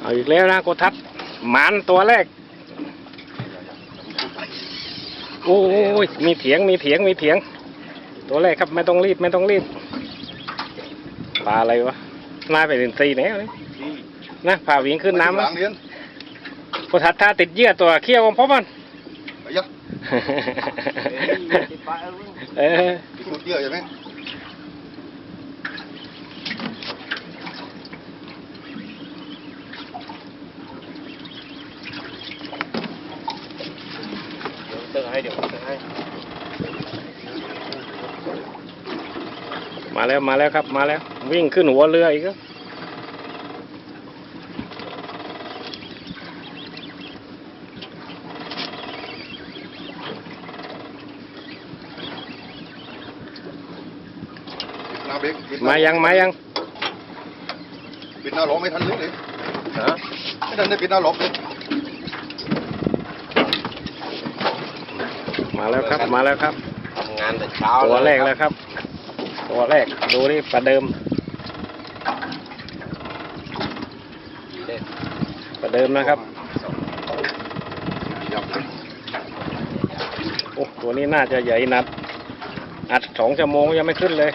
เอาอีกแล้วนะโกทัศน์หมันตัวแรก โอ้ยมีเถียงมีเถียงมีเถียง ตัวแรกครับไม่ต้องรีบไม่ต้องรีบปลาอะไรวะน่าไปถึงตีแล้วนี่นะผ่าวิ่งขึ้นน้ำหนะลังเรียนโกทัศน์ถ้าติดเหยื่อตัวเขี้ยวของพ่อมันไปยักเออติดตัวเกี่ยวใช่ไหม เติมให้เดี๋ยวผมเติมให้ มาแล้วมาแล้วครับมาแล้ว วิ่งขึ้นหัวเรืออีกแล้วปิดหน้าเบรกปิดหน้มายังมายังปิดหน้าหลอกไม่ทันเลยเลยฮะไม่ทันได้ปิดหน้าหลอกเลย มาแล้วครับมาแล้วครับทำงานแต่เช้าตัวแรกแล้วครับ ตัวแรกดูนี่ประเดิมเล่นประเดิมนะครับยับโอ้ตัวนี้น่าจะใหญ่นัด อัดสองชั่วโมงยังไม่ขึ้นเลย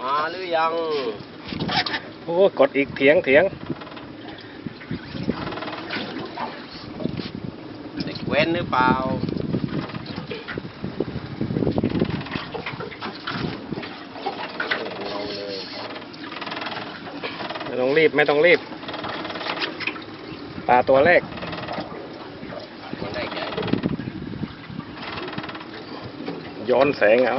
มาหรือยัง โอ้กดอีกเถียงเถียง เด็กเว้นหรือเปล่าเอาเลยไม่ต้องรีบไม่ต้องรีบ ปลาตัวแรกมันได้ใหญ่ย้อนแสงเอา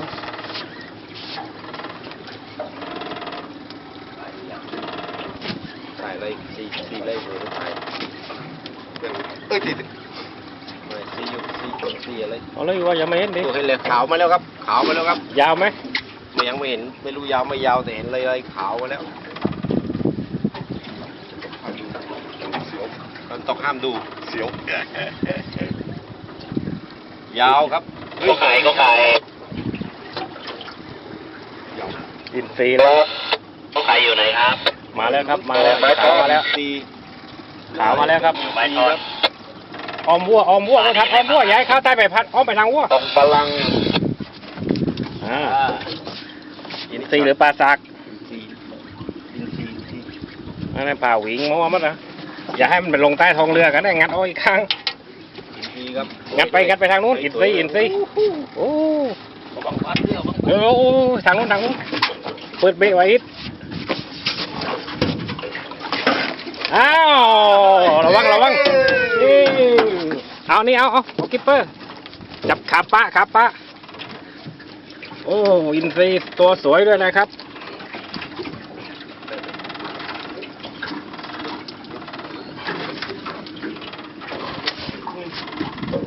ใส่เลยสี่สี่เลยหัวใส่เอ้ยติดไม่สี่อยู่ สี่จุดสี่อะไรเอาเลยว่ายังไม่เห็นดิโอ้เห็นเลยขาวมาแล้วครับ ขาวมาแล้วครับยาวไหมไม่ยังไม่เห็นไม่รู้ยาวไม่ยาวแต่เห็นเลยเลยขาวมาแล้วตอนตกห้ามดูเสียวยาวครับก็ขายก็ขายยาวอินซีย์แล้วก็ขายอยู่ไหนครับ มาแล้วครับมาแล้วขาวมาแล้วสี่ขาวมาแล้วครับ ใบทอน ออมวัวออมวัวก็ทัดออมวัวย้ายเข้าใต้ใบพัดอ้อมไปทางวัวตรงพลังอ่าอินซีย์หรือปลาซากสี่อินทรีย์ที่นั่นนะป่าหวิงมัวมันนะอย่าให้มันไปลงใต้ท้องเรือกันได้งัดเอาอีกข้างอินทรีย์ครับงัดไปงัดไปทางนู้นอินซีย์อินซีย์โอ้บังคับเรื่องบังเออโอ้ทางนู้นทางนู้นเปิดเบรกไว้อีกอ้าวระวังระวังนี่ เอานี่เอาเอาเอากิปเปอร์ จับขาปะขาปะ โอ้ อินซีย์ตัวสวยด้วยนะครับ